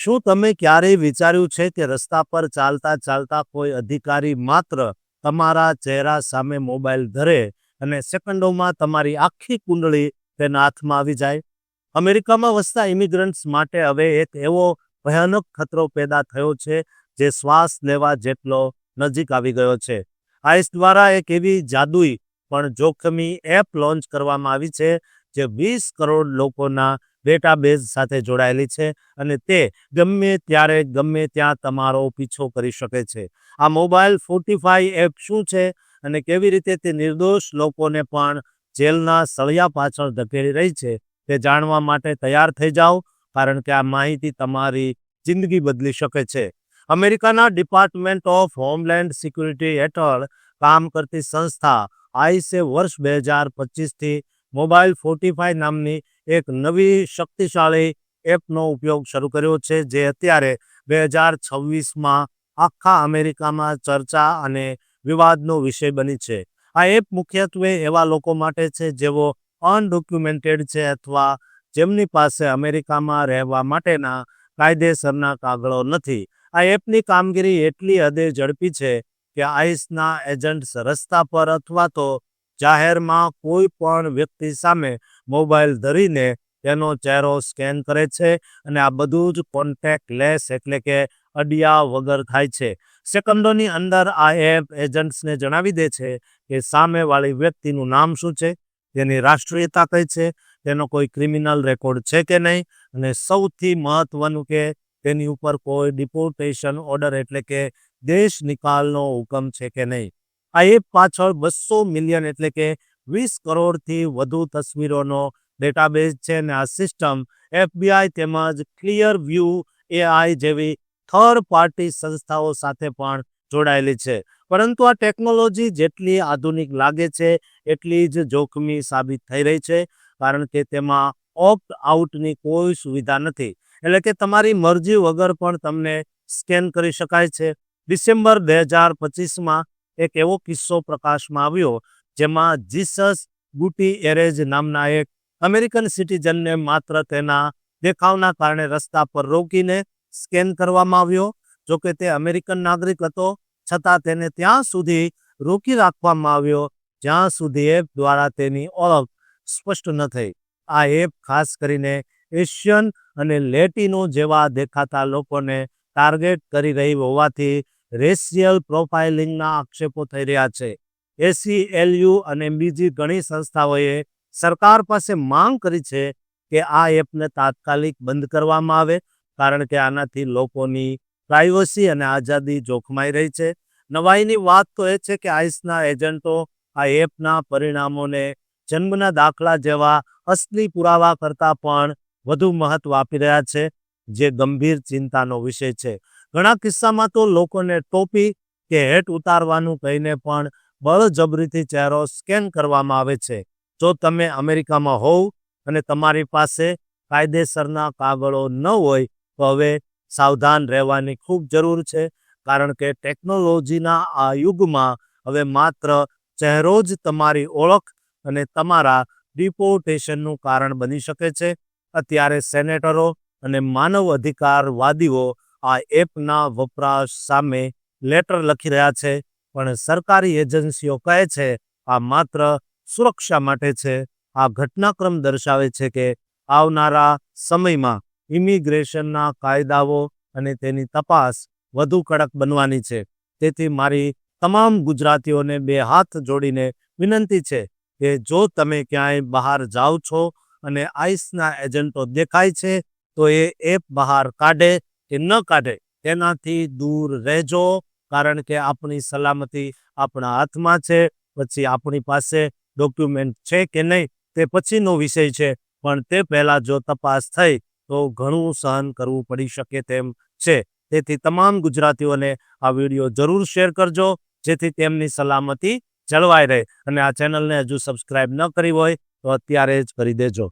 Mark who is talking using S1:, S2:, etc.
S1: શું તમે ક્યારેય વિચાર્યું છે કે રસ્તા પર ચાલતા ચાલતા કોઈ અધિકારી માત્ર તમારા ચહેરા સામે મોબાઈલ ધરે અને સેકન્ડોમાં તમારી આખી કુંડળી તેના હાથમાં આવી જાય? અમેરિકામાં વસતા ઇમિગ્રન્ટ્સ માટે હવે એક એવો ભયાનક ખતરો પેદા થયો છે જે શ્વાસ લેવા જેટલો નજીક આવી ગયો છે. આઈસ દ્વારા એક એવી જાદુઈ પણ જોખમી એપ લોન્ચ કરવામાં આવી છે જે વીસ કરોડ લોકોના ડેટાબેઝ સાથે જોડાયેલી છે અને તે ગમે ત્યારે ગમે ત્યાં તમારો પીછો કરી શકે છે. આ મોબાઈલ ફોર્ટીફાઈ એપ શું છે અને કેવી રીતે તે નિર્દોષ લોકોને પણ જેલના સળિયા પાછળ ધકેલી રહી છે તે જાણવા માટે તૈયાર થઈ જાઓ, કારણ કે આ માહિતી તમારી જિંદગી બદલી શકે છે. અમેરિકાના ડિપાર્ટમેન્ટ ઓફ હોમલેન્ડ સિક્યુરિટી હેઠળ કામ કરતી સંસ્થા આઈસે વર્ષ બે હજાર પચીસથી મોબાઈલ ફોર્ટીફાઈ નામની એક નવી શક્તિશાળી એપનો ઉપયોગ શરૂ કર્યો છે, જે અત્યારે બે હજાર છવ્વીસમાં આખા અમેરિકામાં ચર્ચા અને વિવાદનો વિષય બની છે. આ એપ મુખ્યત્વે એવા લોકો માટે છે જેઓ અનડોક્યુમેન્ટેડ છે અથવા જેમની પાસે અમેરિકામાં રહેવા માટેના કાયદેસરના કાગળો નથી. આ એપની કામગીરી એટલી હદે ઝડપી છે કે આઈસના એજન્ટ્સ રસ્તા પર અથવા તો જાહેરમાં કોઈ પણ વ્યક્તિ સામે મોબાઈલ ધરીને તેનો ચહેરો સ્કેન કરે છે અને આ બધું જ કોન્ટેક્ટ લેસ એટલે કે અડિયા વગર થાય છે. સેકન્ડોની અંદર આ એપ એજન્ટ્સને જણાવી દે છે કે સામેવાળી વ્યક્તિનું નામ શું છે, તેની રાષ્ટ્રીયતા કઈ છે, તેનો કોઈ ક્રિમિનલ રેકોર્ડ છે કે નહીં, અને સૌથી મહત્વનું કે તેની ઉપર કોઈ ડિપોર્ટેશન ઓર્ડર એટલે કે દેશ નિકાલનો હુકમ છે કે નહીં. આ એપ પાછળ બસો મિલિયન એટલે કે વીસ કરોડથી વધુ તસવીરોનો ડેટાબેઝ છે અને આ સિસ્ટમ એફબીઆઈ તેમજ ક્લિયર વ્યૂ એઆઈ જેવી થર્ડ પાર્ટી સંસ્થાઓ સાથે પણ જોડાયેલી છે. પરંતુ આ ટેકનોલોજી જેટલી આધુનિક લાગે છે, એટલી જ જોખમી સાબિત થઈ રહી છે, કારણ કે તેમાં ઓપ્ટ આઉટની કોઈ સુવિધા નથી. એટલે કે તમારી મરજી વગર પણ તમને સ્કેન કરી શકાય છે. ડિસેમ્બર બે હજાર પચીસમાં એક એવો કિસ્સો પ્રકાશમાં આવ્યો જેમાં જીસસ ગુટી એરેજ નામના એક અમેરિકન સિટીઝનને માત્ર તેના દેખાવના કારણે રસ્તા પર રોકીને સ્કેન કરવામાં આવ્યો, જોકે તે અમેરિકન નાગરિક હતો, છતાં તેને ત્યાં સુધી રોકી રાખવામાં આવ્યો, જ્યાં સુધી એપ દ્વારા તેની ઓળખ સ્પષ્ટ ન થઈ. આ એપ ખાસ કરીને એશિયન અને લેટિનો જેવા દેખાતા લોકોને ટાર્ગેટ કરી રહી હોવાથી રેશિયલ પ્રોફાઇલિંગના આક્ષેપો થઈ રહ્યા છે. એસીએલયુ અને બીજી ઘણી સંસ્થાઓએ સરકાર પાસે માંગ કરી છે કે આ એપને તાત્કાલિક બંધ કરવામાં આવે, કારણ કે આનાથી લોકોની પ્રાઇવસી અને આઝાદી જોખમાઈ રહી છે. નવાઈની વાત તો એ છે કે આઈસના એજન્ટો આ એપના પરિણામોને જન્મના દાખલા જેવા અસલી પુરાવા કરતાં પણ વધુ મહત્વ આપી રહ્યા છે, જે ગંભીર ચિંતાનો વિષય છે. ઘણા કિસ્સામાં તો લોકોને ટોપી કે હેટ ઉતારવાનું કહીને પણ બળજબરીથી ચહેરો સ્કેન કરવામાં આવે છે. જો તમે અમેરિકામાં હોવ અને તમારી પાસે કાયદેસરના કાગળો ન હોય, તો હવે સાવધાન રહેવાની ખૂબ જરૂર છે, કારણ કે ટેકનોલોજીના આ યુગમાં હવે માત્ર ચહેરો જ તમારી ઓળખ અને તમારા ડિપોર્ટેશનનું કારણ બની શકે છે. અત્યારે સેનેટરો અને માનવ અધિકારવાદીઓ આ એપના વપરાશ સામે લેટર લખી રહ્યા છે. પણ સરકારી એજન્સીઓ કહે છે, આ માત્ર સુરક્ષા માટે છે. આ ઘટનાક્રમ દર્શાવે છે કે આવનારા સમયમાં ઇમિગ્રેશનના કાયદાઓ અને તેની તપાસ વધુ કડક બનવાની છે. તેથી મારી તમામ ગુજરાતીઓને બે હાથ જોડીને વિનંતી છે કે જો તમે ક્યાંય બહાર જાઓ છો અને આઈસના એજન્ટો દેખાય છે, તો એ એપ બહાર કાઢે કે ન કાઢે તેનાથી દૂર રહેજો. કારણ કે આપણી સલામતી આપણા હાથમાં છે, પછી આપણી પાસે ડોક્યુમેન્ટ છે કે નહીં તે પછીનો વિષય છે, પણ તે પહેલાં જો તપાસ થઈ તો ઘણું સહન કરવું પડી શકે તેમ છે. તેથી તમામ ગુજરાતીઓને આ વીડિયો જરૂર શેર કરજો, જેથી તેમની સલામતી જળવાઈ રહે. અને આ ચેનલને હજુ સબસ્ક્રાઇબ ન કરી હોય તો અત્યારે જ કરી દેજો.